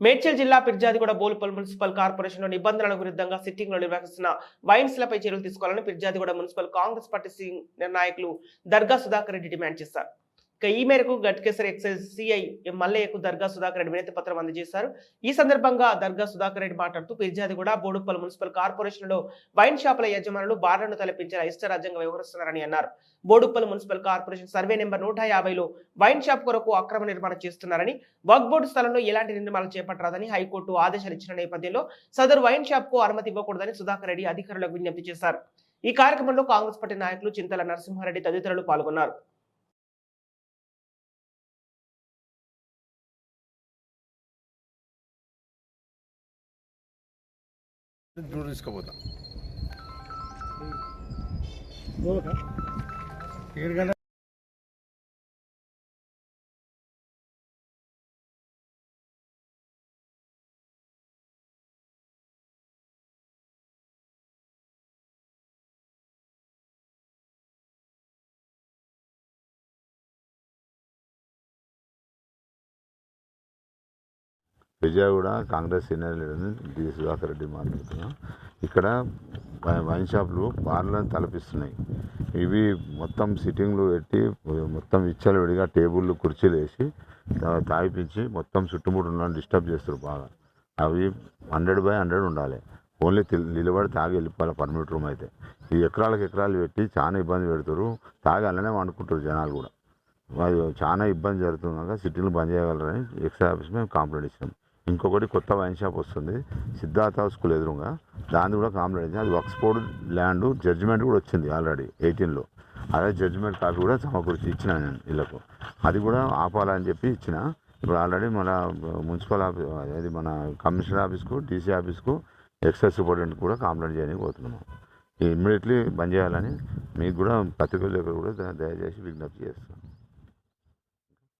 మేడ్చల్ జిల్లా పిర్జాదిగూడ బోల్పల్ మున్సిపల్ కార్పొరేషన్లో నిబంధనలకు విరుద్ధంగా సిట్టింగ్లో నిర్వహిస్తున్న వైన్స్లపై చర్యలు తీసుకోవాలని Pirzadiguda municipal Congress party senior నాయకులు దర్గా సుధాకర్ రెడ్డి డిమాండ్ చేశారు. ఇక ఈ మేరకు గట్కేసరి ఎక్సైజ్ సిఐ మల్లయ్యకు దర్గా సుధాకర్ రెడ్డి వినతి పత్రం అందజేశారు. ఈ సందర్భంగా దర్గా సుధాకర్ రెడ్డి మాట్లాడుతూ పిర్జాదిగూడ బోడుప్పల్ మున్సిపల్ కార్పొరేషన్లో వైన్ షాపుల యజమానులు బార్లను తలపించిన ఇష్టరాజ్యంగా వ్యవహరిస్తున్నారని అన్నారు. Boduppal municipal corporation survey number నూట యాభైలో వైన్ షాప్ కొరకు అక్రమ నిర్మాణం చేస్తున్నారని వర్క్ బోర్డు స్థలంలో ఎలాంటి నిర్మాణాలు చేపట్టరాదని హైకోర్టు ఆదేశాలు ఇచ్చిన నేపథ్యంలో సదరు వైన్ షాప్కు అనుమతి ఇవ్వకూడదని సుధాకర్ రెడ్డి అధికారులకు విజ్ఞప్తి చేశారు. ఈ కార్యక్రమంలో కాంగ్రెస్ పార్టీ నాయకులు చింతల నరసింహారెడ్డి తదితరులు పాల్గొన్నారు. దూరం తీసుకుపోతా. ఎక్కడికన్నా విజయవాడ కాంగ్రెస్ సీనియర్ లీడర్ని డి సుధాకర్ రెడ్డి మాట్లాడుతున్నాం. ఇక్కడ వై- వైన్ షాపులు బార్లను తలపిస్తున్నాయి. ఇవి మొత్తం సిట్టింగ్లు పెట్టి మొత్తం ఇచ్చలు విడిగా టేబుళ్ళు కుర్చీలు వేసి తాగిపించి మొత్తం చుట్టుముట్టు ఉన్న డిస్టర్బ్ చేస్తారు బాగా. అవి హండ్రెడ్ బై హండ్రెడ్ ఉండాలి. ఓన్లీ నిలబడి తాగి వెళ్ళిపోవాలి పర్మిట్ రూమ్ అయితే. ఈ ఎకరాలకు ఎకరాలు పెట్టి చాలా ఇబ్బంది పెడతారు తాగి అలానే వండుకుంటారు జనాలు కూడా. అది చాలా ఇబ్బంది జరుగుతున్నాక కనుక సిటీలు బంద్ చేయగలరని ఎక్సైజ్ ఆఫీస్ మేము కంప్లైంట్ ఇచ్చాం ఇంకొకటి కొత్త వైన్ షాప్ వస్తుంది. సిద్ధార్థ స్కూల్ ఎదురుగా. దాన్ని కూడా కంప్లైంట్ అయింది అది వక్స్ఫోర్డ్ ల్యాండ్ జడ్జిమెంట్ కూడా వచ్చింది ఆల్రెడీ ఎయిటీన్లో అదే జడ్జిమెంట్ కాపీ కూడా సమకూర్చి ఇచ్చిన నేను వీళ్ళకు అది కూడా ఆపాలని చెప్పి ఇచ్చిన. ఇప్పుడు ఆల్రెడీ మన మున్సిపల్ ఆఫీస్ అది మన కమిషనర్ ఆఫీస్కు డీసీ ఆఫీస్కు ఎక్సైజ్ సూపరింటెండెంట్ కూడా కంప్లైంట్ చేయడానికి పోతున్నాము. ఇమ్మీడియట్లీ బంద్ చేయాలని మీకు కూడా పత్రికల దగ్గర కూడా దయచేసి విజ్ఞప్తి చేస్తాను.